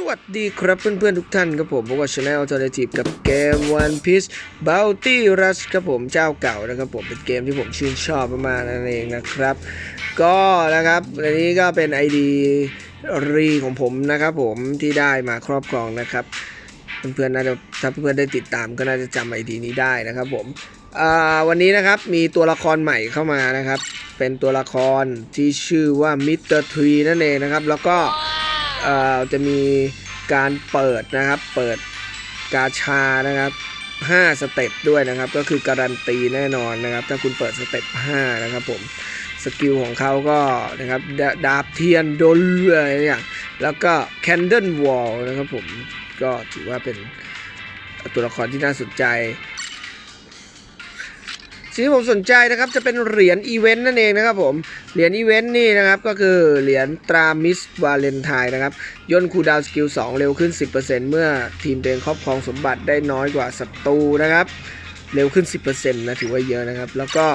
สวัสดีครับเพื่อนๆทุกท่านครับผมพบกับช anel Alternative กับเกม One Piece Bounty Rush ครับผมเจ้าเก่านะครับผมเป็นเกมที่ผมชื่นชอบมากๆนั่นเองนะครับ ก็นะครับอันนี้ก็เป็น ID รีของผมนะครับผมที่ได้มาครอบครองนะครับ เพื่อนๆน่าจะถ้าเพื่อนๆได้ติดตามก็น่าจะจำ ID นี้ได้นะครับผมวันนี้นะครับมีตัวละครใหม่เข้ามานะครับ เป็นตัวละครที่ชื่อว่ามิสเตอร์ทรีนั่นเองนะครับแล้วก็ จะมีการเปิดนะครับ เปิดกาชานะครับ5สเต็ปด้วยนะครับ ก็คือการันตีแน่นอนนะครับ ถ้าคุณเปิดสเต็ป5นะครับผมสกิลของเขาก็นะครับดาดาบเทียนโดนเลื่อเนี่ยแล้วก็แคนเดิลวอลนะครับผมก็ถือว่าเป็นตัวละครที่น่าสนใจ สิ่งที่ผมสนใจนะครับจะเป็นเหรียญอีเวนต์นั่นเองนะครับผมเหรียญอีเวนต์นี่นะครับก็คือเหรียญตรามิสวาเลนไทน์นะครับย่นคูดาวสกิล2เร็วขึ้น 10%เมื่อทีมเองครอบครองสมบัติได้น้อยกว่าศัตรูนะครับเร็วขึ้น 10%นะถือว่าเยอะนะครับ แล้วก็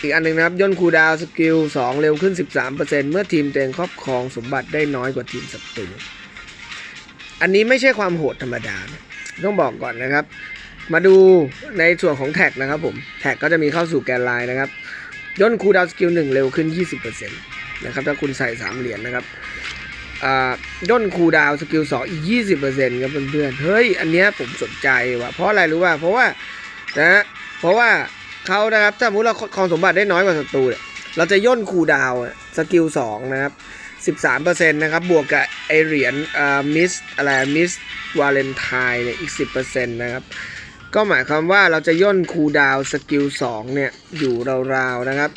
อีกอันหนึงนะครับย่นคูดาวสกิล2เร็วขึ้น 13%เมื่อทีมเองครอบครองสมบัติได้น้อยกว่าทีมศัตรูอันนี้ไม่ใช่ความโหดธรรมดา ต้องบอกก่อนนะครับ มาดูในส่วนของแท็กนะครับผม แท็กก็จะมีเข้าสู่แกนไลน์นะครับย่นคูดาวสกิล1เร็วขึ้น 20%นะครับถ้าคุณใส่3เหรียญนะครับย่นคูดาวสกิล2อีก 20%ครับเพื่อนๆเฮ้ย อันเนี้ยผมสนใจว่ะเพราะอะไรรู้ป่ะเพราะว่านะเพราะว่าเขานะครับถ้าสมมติเราครองสมบัติได้น้อยกว่าศัตรูเนี่ยเราจะย่นคูดาวสกิล2นะครับ13%นะครับ บวกกับไอเหรียญอ่ามิสอะไรมิสวาเลนไทน์เนี่ยอีก 10%นะครับ ก็หมายความว่าเราจะย่นคูดาวสกิล2เนี่ย อยู่ราวๆนะครับ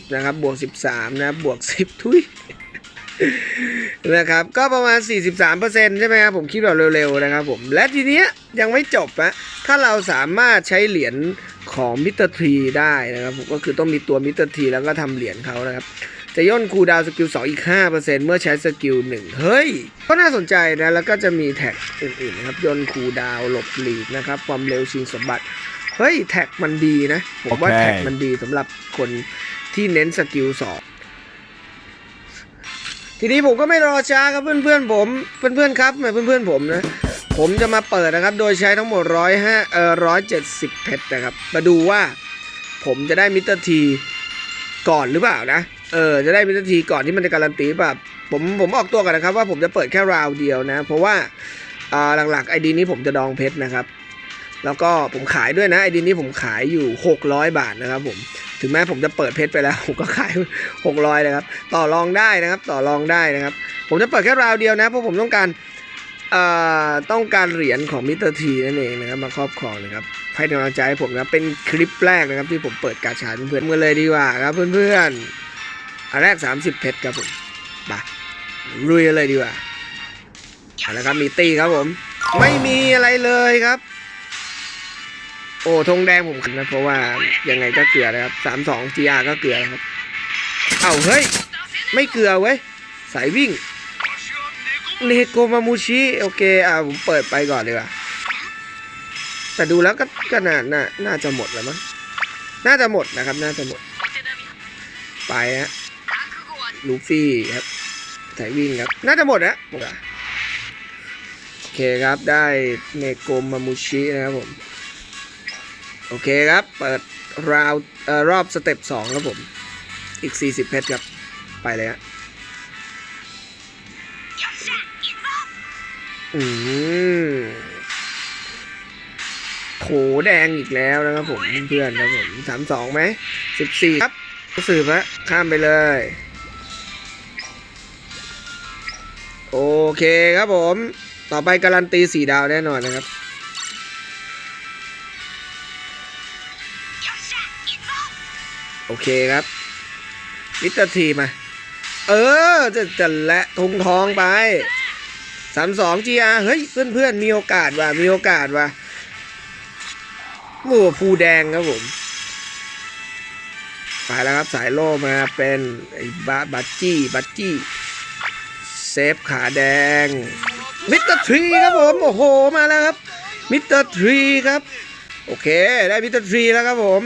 20 นะครับ บวก 13 นะบบวก 10 ทุยนะครับ ก็ประมาณ 43%ใช่ไหมครับ ผมคิดแบบเร็วๆนะครับผม และทีเนี้ยยังไม่จบนะถ้าเราสามารถใช้เหรียญของมิสเตอร์ทรีได้นะครับผมก็คือต้องมีตัวมิสเตอร์ทรีแล้วก็ทำเหรียญเขานะครับ จะย่นคูลดาวน์สกิล2อีก 5%เมื่อใช้สกิล1เฮ้ย ก็น่าสนใจนะ แล้วก็จะมีแท็กอื่นๆนะครับ ย่นคูลดาวน์หลบหลีกนะครับ ความเร็วชิงสมบัติ เฮ้ย แท็กมันดีนะ ผมว่าโอเคแท็กมันดีสำหรับคนที่เน้นสกิล2ทีนี้ผมก็ไม่รอช้าครับเพื่อนๆผมเพื่อนๆครับเพื่อนๆผมนะผมจะมาเปิดนะครับ โดยใช้ทั้งหมดร้อยห้าเอ่อร้อยเจ็ดสิบเพชรนะครับ มาดูว่าผมจะได้มิสเตอร์ทีก่อนหรือเปล่านะ เออจะได้มิสเตอร์ทีก่อนที่มันจะการันตีแบบผมผมออกตัวกันนะครับ ว่าผมจะเปิดแค่ราวเดียวนะ เพราะว่าอ่าหลักๆไอดีนี้ผมจะดองเพชรนะครับ แล้วก็ผมขายด้วยนะไอดีนี้ผมขายอยู่ 600 บาทนะครับผมถึงแม้ผมจะเปิดเพชรไปแล้วผมก็ขาย 600นะครับ ต่อรองได้นะครับ ต่อรองได้นะครับ ผมจะเปิดแค่ราวเดียวนะเพราะผมต้องการต้องการเหรียญของมิสเตอร์ทีนั่นเองนะครับมาครอบครองนะครับให้กำลังใจให้ผมนะเป็นคลิปแรกนะครับที่ผมเปิดกาชาเพื่อนๆกันเลยดีกว่าครับเพื่อนๆ อันแรก 30เพชรครับผมไปลุยเลยดีกว่าเอาละครับมีตีครับผม ไม่มีอะไรเลยครับ โอ้ธงแดงผมขันนะเพราะว่ายังไงก็เกลือนะครับสามสองจีอาก็เกลือครับเอ้าเฮ้ย ไม่เกลือเว้ยสายวิ่งเลโกมามูชิโอเคอ่าผมเปิดไปก่อนดีกว่าแต่ดูแล้วก็ก็น่าน่าน่าจะหมดแล้วมั้งน่าจะหมดนะครับ น่าจะหมด ไปฮะ ลูฟี่ครับสายวิ่งครับ น่าจะหมดนะหมดอะโอเคครับได้เนโกมามูชินะครับผม โอเคครับ เปิดราวเอ่อรอบสเต็ปสองครับผม อีก 40 เพชรครับ ไปเลยฮะอืมโถแดงอีกแล้วนะครับผมเพื่อนๆครับผมสามสองไหมสิบสี่ครับสืบฮะข้ามไปเลย โอเคครับผม ต่อไปการันตีสี่ดาวแน่นอนนะครับ โอเคครับมิสเตอร์ทีมา เออ จะจะและทงทองไปสามสองจีอาเฮ้ย เพื่อนเพื่อนมีโอกาสว่ะมีโอกาสว่ะหมูภูแดงครับผมไปแล้วครับสายโล่มาเป็นไอ้บาบัตจี้บัตจี้ เซฟขาแดงมิสเตอร์ทรีครับผมโอ้โหมาแล้วครับมิสเตอร์ทรีครับ โอเคได้มิสเตอร์ทรีแล้วครับผม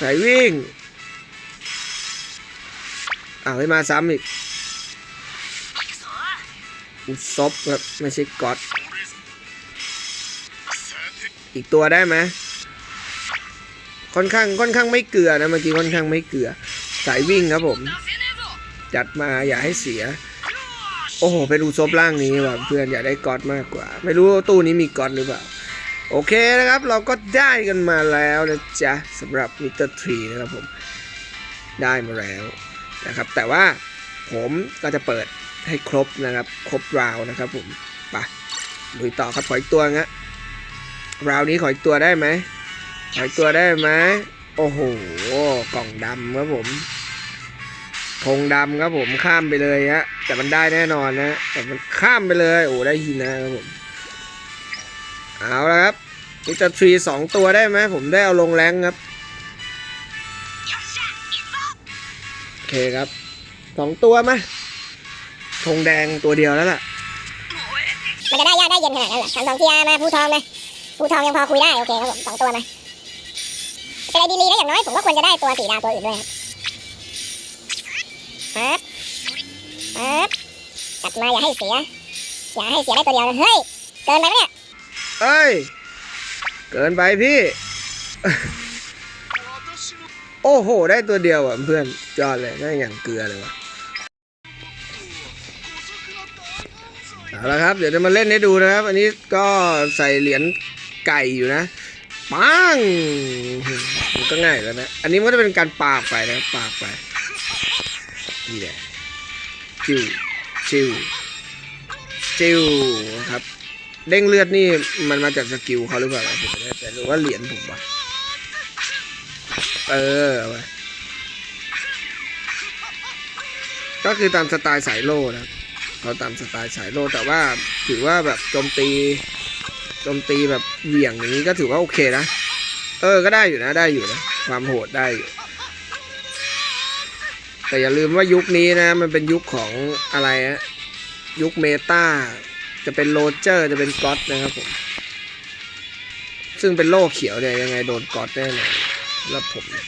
สายวิ่งอ้าวให้มาซ้ำอีกอุซบครับไม่ใช่กอตอีกตัวได้ไหมค่อนข้างค่อนข้างไม่เกลือนะเมื่อกี้ค่อนข้างไม่เกลือสายวิ่งครับผม จัดมาอย่าให้เสีย โอ้โห เป็นอุซบร่างนี้ว่ะเพื่อนอยากได้ก๊อตมากกว่า ไม่รู้ตู้นี้มีก๊อตหรือเปล่า โอเคนะครับ เราก็ได้กันมาแล้วนะจ๊ะสำหรับมิเตอร์ทรีนะครับผมได้มาแล้วนะครับ แต่ว่าผมก็จะเปิดให้ครบนะครับ ครบราวนะครับผมไปลุยต่อครับขออีกตัวงะราวนี้ขออีกตัวได้ไหมขออีกตัวได้ไหมโอ้โห กล่องดำครับผม ธงดำครับผมข้ามไปเลยฮะแต่มันได้แน่นอนนะแต่มันข้ามไปเลยโอ้ได้ฮินะครับผมเอาละครับมิสเตรทรีสองตัวได้ไหมผมได้เอาลงแรงครับโอเคครับสองตัวไหมธงแดงตัวเดียวแล้วล่ะมันจะได้ยากได้เย็นขนาดนั้นเหรอทำสองเทียร์มาภูทองมาภูทองยังพอคุยได้โอเคครับผมสองตัวมาเป็นไอดีลีนะอย่างน้อยผมก็ควรจะได้ตัวสีดาวตัวอื่นด้วยครับ ครับครับจัดมาอย่าให้เสีย อย่าให้เสียได้ตัวเดียวนะเฮ้ย เกินไปปะเนี่ยเอ้ย เกินไปพี่ โอ้โห ได้ตัวเดียวอะเพื่อนยอดเลยได้อย่างเกลือเลยวะเอาละครับ เดี๋ยวจะมาเล่นให้ดูนะครับ อันนี้ก็ใส่เหรียญไก่อยู่นะปังมันก็ง่ายแล้วนะ อันนี้มันจะเป็นการปากไปนะปากไป นี่แหละจิวจิวจิวครับ เด้งเลือดนี่มันมาจากสกิลเขาหรือเปล่าผมไม่แน่ใจหรือว่าเหรียญผมวะเออว้ก็คือตามสไตล์สายโล่นะเขาตามสไตล์สายโล่แต่ว่าถือว่าแบบโจมตีโจมตีแบบเหวี่ยงอย่างนี้ก็ถือว่าโอเคนะ เออก็ได้อยู่นะได้อยู่นะ ความโหดได้อยู่ แต่อย่าลืมว่ายุคนี้นะ มันเป็นยุคของอะไรอะยุคเมตาจะเป็นโรเจอร์จะเป็นก๊อตนะครับผม ซึ่งเป็นโล่เขียวเนี่ยยังไงโดนก๊อตแน่นอนแล้วผมเนี่ย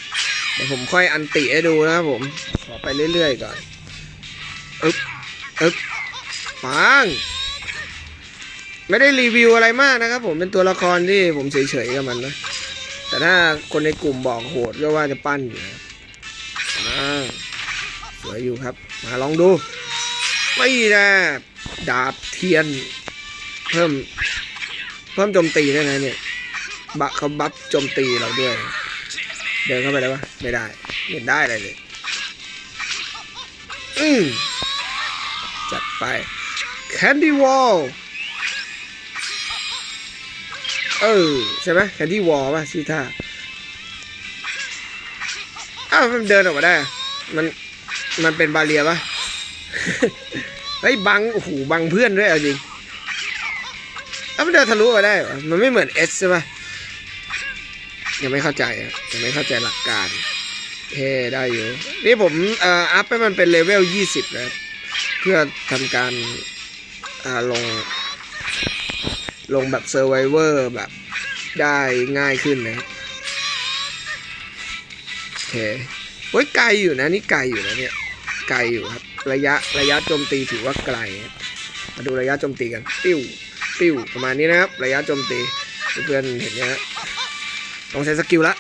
เดี๋ยวผมค่อยอันติให้ดูนะครับผม ขอไปเรื่อยๆก่อนอึ๊บอึ๊บปังไม่ได้รีวิวอะไรมากนะครับผมเป็นตัวละครที่ผมเฉยๆกับมันนะ แต่ถ้าคนในกลุ่มบอกโหดก็ว่าจะปั้นอยู่นะอ่า สวยอยู่ครับ มาลองดู ไม่นะดาบเทียน เพิ่ม เพิ่มโจมตีได้นะเนี่ยบะเขาบัฟโจมตีเราด้วย เดินเข้าไปได้ปะไม่ได้ไม่ได้อะไรเลยอืมจัดไป Candy Wall เออ ใช่ไหม Candy Wall ป่ะชื่อท่าอ้าวมันเดินออกมาได้ มัน มันเป็นบาเรียป่ะเฮ้ยบังโอ้โหบังเพื่อนด้วยเอาจริงเอ้ามันเดินทะลุมาได้ มันไม่เหมือนเอสใช่ปะยังไม่เข้าใจอะยังไม่เข้าใจหลักการเฮ้ได้อยู่ นี่ผมเอ่ออัพให้มันเป็นเลเวลยี่สิบนะเพื่อทำการอ่าลง ลงแบบเซอร์ไวเวอร์แบบได้ง่ายขึ้นนะโอเคเฮ้ยไกลอยู่นะ นี่ไกลอยู่นะเนี่ย ไกลอยู่ครับ ระยะระยะโจมตีถือว่าไกล มาดูระยะโจมตีกัน ปิ้ว ปิ้ว ประมาณนี้นะครับ ระยะโจมตี เพื่อนเห็นไหมฮะต้องใช้สกิลละ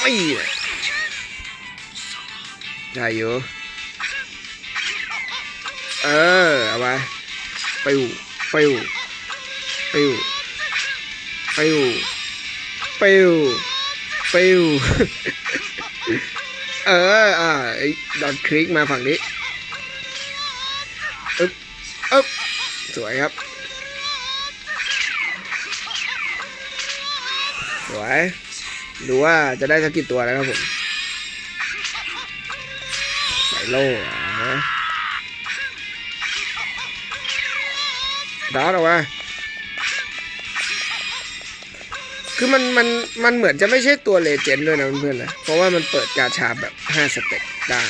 ไม่ได้อยู่ เออ เอาไปปิ้ว ปิ้ว ปิ้ว ปิ้ว ปิ้ว ปิ้ว เออ อ่าไอ้ดอนคลิกมาฝั่งนี้อึ๊บอึ๊บสวยครับ สวย ดูว่าจะได้สักกี่ตัวแล้วครับผม ใส่โล่อะดอทออกมา คือมันมันมันเหมือนจะไม่ใช่ตัวเลเจนด์ด้วยนะเพื่อนๆนะ เพราะว่ามันเปิดกาชาแบบห้าสเต็ปได้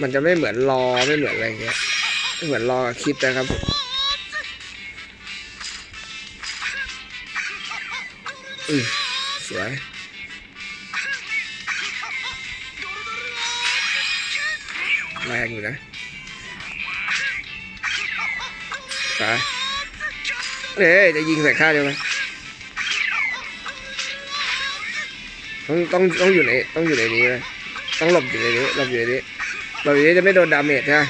มันจะไม่เหมือนรอไม่เหมือนอะไรเงี้ยไม่เหมือนรอกับคิดนะครับผมอือสวยแรงอยู่นะไปเอ้ยจะยิงใส่ข้าเดียวไหม ต้องต้องต้องอยู่ในต้องอยู่ในนี้ไหมต้องหลบอยู่ในนี้หลบอยู่ในนี้หลบอยู่ในนี้จะไม่โดนดาเมจใช่ไหม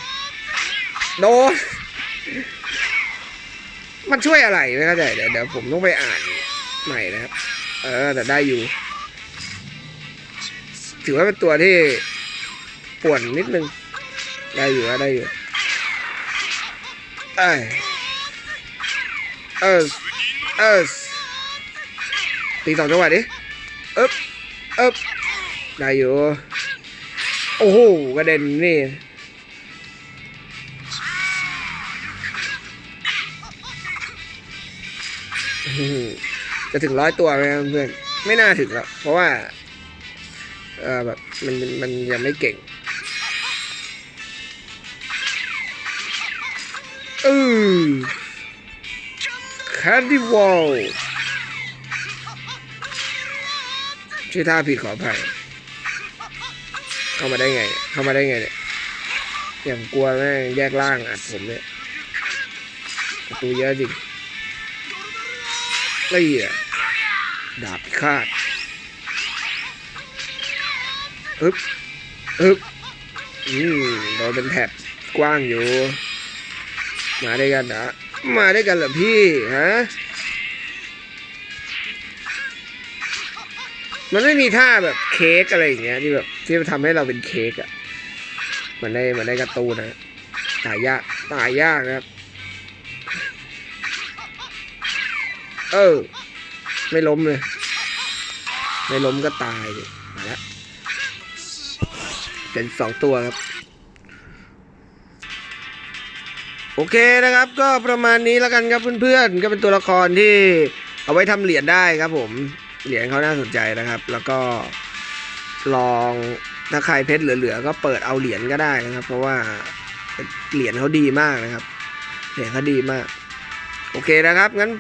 โดนมันช่วยอะไรไม่เข้าใจเดี๋ยวเดี๋ยวผมต้องไปอ่านใหม่นะครับ เออ แต่ได้อยู่ ถือว่าเป็นตัวที่ป่วนนิดนึง ได้อยู่ได้อยู่เอ้ยเออเออตีสองจังหวะดิเอ๊บ เอ๊บได้อยู่ โอ้โหกระเด็นนี่จะถึงร้อยตัวไหมเพื่อน ไม่น่าถึงแล้วเพราะว่า เออแบบมันมันยังไม่เก่งเออคันดี้วอล ชื่อท่าผิดขออภัยเข้ามาได้ไง เข้ามาได้ไงเนี่ยอย่างกลัวแม่งแยกล่างอัดผมเนี่ยประตูเยอะจริงนี่อะดาบพิฆาตอึ๊บอึ๊บอืมโดนเป็นแถบกว้างอยู่ มาด้วยกันนะมาด้วยกันเหรอพี่ฮะ มันไม่มีท่าแบบเค้กอะไรอย่างเงี้ยที่แบบที่ทำให้เราเป็นเค้กอะเหมันได้เหมันได้การ์ตูนนะตายยากตายยากนะครับ เออ ไม่ล้มเลย ไม่ล้มก็ตายดิมาแล้วเป็นสองตัวครับ โอเคนะครับ ก็ประมาณนี้แล้วกันครับเพื่อนๆ ก็เป็นตัวละครที่เอาไว้ทำเหรียญได้ครับผม เหรียญเขาน่าสนใจนะครับ แล้วก็ลองถ้าใครเพชรเหลือๆก็เปิดเอาเหรียญก็ได้นะครับ เพราะว่าเหรียญเขาดีมากนะครับเหรียญเขาดีมาก โอเคนะครับงั้น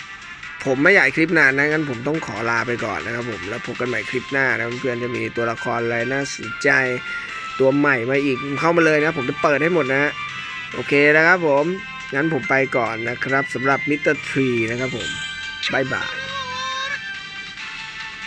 ผมไม่อยากให้คลิปนานนะงั้นผมต้องขอลาไปก่อนนะครับผมแล้วพบกันใหม่คลิปหน้านะเพื่อนๆจะมีตัวละครอะไรน่าสนใจตัวใหม่มาอีกเข้ามาเลยนะผมจะเปิดให้หมดนะ โอเคนะครับผมงั้นผมไปก่อนนะครับสำหรับมิสเตอร์ทรีนะครับผมบายบาย